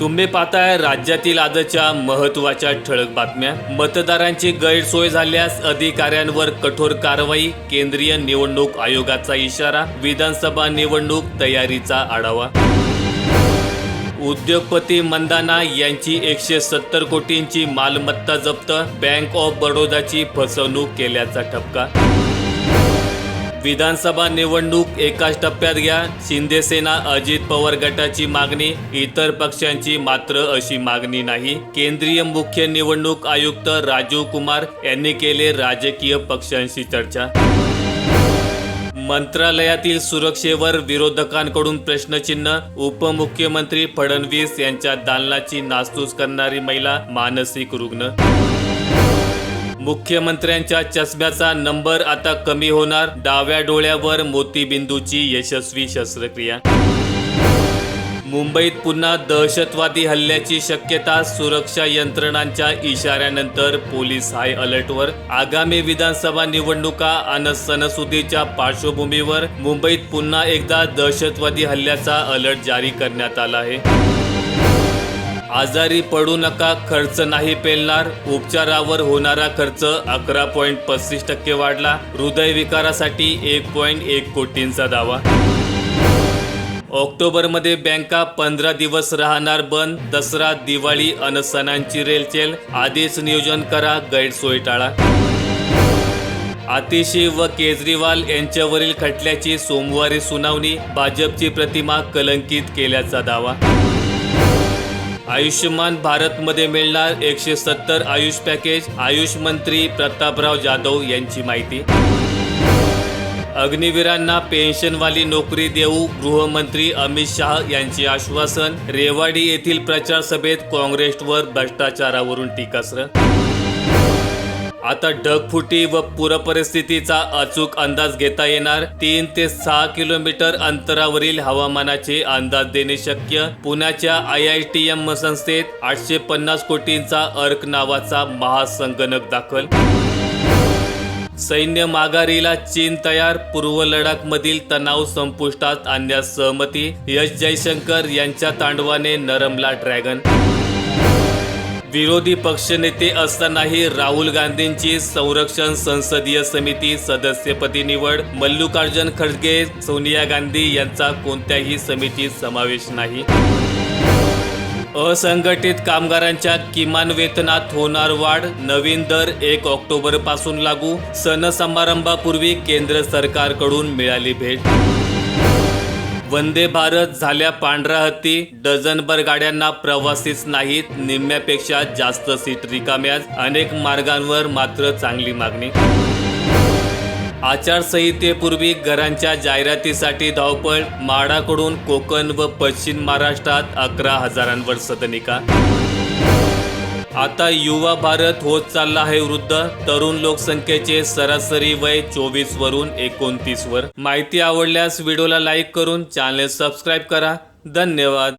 तुम्ही पाहताय राज्यातील आजच्या महत्त्वाच्या ठळक बातम्या. मतदारांची गैरसोय झाल्यास अधिकाऱ्यांवर कठोर कारवाई केंद्रीय निवडणूक आयोगाचा इशारा विधानसभा निवडणूक तयारीचा आढावा. उद्योगपती मंदाना यांची एकशे सत्तर कोटींची मालमत्ता जप्त बँक ऑफ बडोदाची फसवणूक केल्याचा ठपका. विधानसभा निवडणूक एकाच टप्प्यात घ्या. शिंदेसेना अजित पवार गटाची मागणी इतर पक्षांची मात्र अशी मागणी नाही. केंद्रीय मुख्य निवडणूक आयुक्त राजीव कुमार यांनी केले राजकीय पक्षांशी चर्चा. मंत्रालयातील सुरक्षेवर विरोधकांकडून प्रश्नचिन्ह उपमुख्यमंत्री फडणवीस यांच्या दालनाची नासधूस करणारी महिला मानसिक रुग्ण. मुख्यमंत्र्यांच्या चष्म्याचा नंबर आता कमी होणार डाव्या डोळ्यावर मोतीबिंदूची यशस्वी शस्त्रक्रिया. मुंबईत पुन्हा दहशतवादी हल्ल्याची शक्यता सुरक्षा यंत्रणांच्या इशाऱ्यानंतर पोलीस हाय अलर्टवर. आगामी विधानसभा निवडणुका आणि सणसुदीच्या पार्श्वभूमीवर मुंबईत पुन्हा एकदा दहशतवादी हल्ल्याचा अलर्ट जारी करण्यात आला आहे. आजारी पडू नका खर्च नाही पेलणार. उपचारावर होणारा खर्च अकरा पॉईंट पस्तीस टक्के वाढला. हृदयविकारासाठी एक पॉईंट एक कोटींचा दावा. ऑक्टोबरमध्ये बँका पंधरा दिवस राहणार बंद. दसरा दिवाळी अन सणांची रेलचेल. आधीच नियोजन करा गैरसोय टाळा. आतिशी व केजरीवाल यांच्यावरील खटल्याची सोमवारी सुनावणी. भाजपची प्रतिमा कलंकित केल्याचा दावा. आयुष्यमान भारतमध्ये मिळणार एकशे सत्तर आयुष पॅकेज. आयुष मंत्री प्रतापराव जाधव यांची माहिती. अग्निवीरांना पेन्शनवाली नोकरी देऊ गृहमंत्री अमित शहा यांचे आश्वासन. रेवाडी येथील प्रचार सभेत काँग्रेसवर भ्रष्टाचारावरून टीकास्त्र. आता ढगफुटी व पूरपरिस्थितीचा अचूक अंदाज घेता येणार. तीन ते सहा किलोमीटर अंतरावरील हवामानाचे अंदाज देणे शक्य. पुण्याच्या आय आय टी एम संस्थेत आठशे पन्नास कोटींचा अर्क नावाचा महासंगणक दाखल. सैन्य माघारीला चीन तयार. पूर्व लडाखमधील तणाव संपुष्टात आणण्यास सहमती. यश जयशंकर यांच्या तांडवाने नरमला ड्रॅगन. विरोधी पक्षनेते असतानाही राहुल गांधींची संरक्षण संसदीय समिती सदस्यपदी निवड मल्लिकार्जुन खडगे सोनिया गांधी यांचा कोणत्याही समितीत समावेश नाही. असंघटित कामगारांच्या किमान वेतनात होणार वाढ नवीन दर एक ऑक्टोबरपासून लागू सण समारंभापूर्वी केंद्र सरकारकडून मिळाली भेट. वंदे भारत झाल्या पांढरा हत्ती. डझनभर गाड्यांना प्रवासीच नाहीत. निम्म्यापेक्षा जास्त सीट रिकाम्याच अनेक मार्गांवर मात्र चांगली मागणी. आचारसंहितेपूर्वी घरांच्या जाहिरातीसाठी धावपळ माडाकडून कोकण व पश्चिम महाराष्ट्रात अकरा हजारांवर सदनिका. आता युवा भारत होत चालला आहे वृद्ध. तरुण लोकसंख्येचे सरासरी वय चोवीस वरून एकोणतीस वर. माहिती आवडल्यास व्हिडिओला लाईक करून चॅनल सबस्क्राईब करा. धन्यवाद.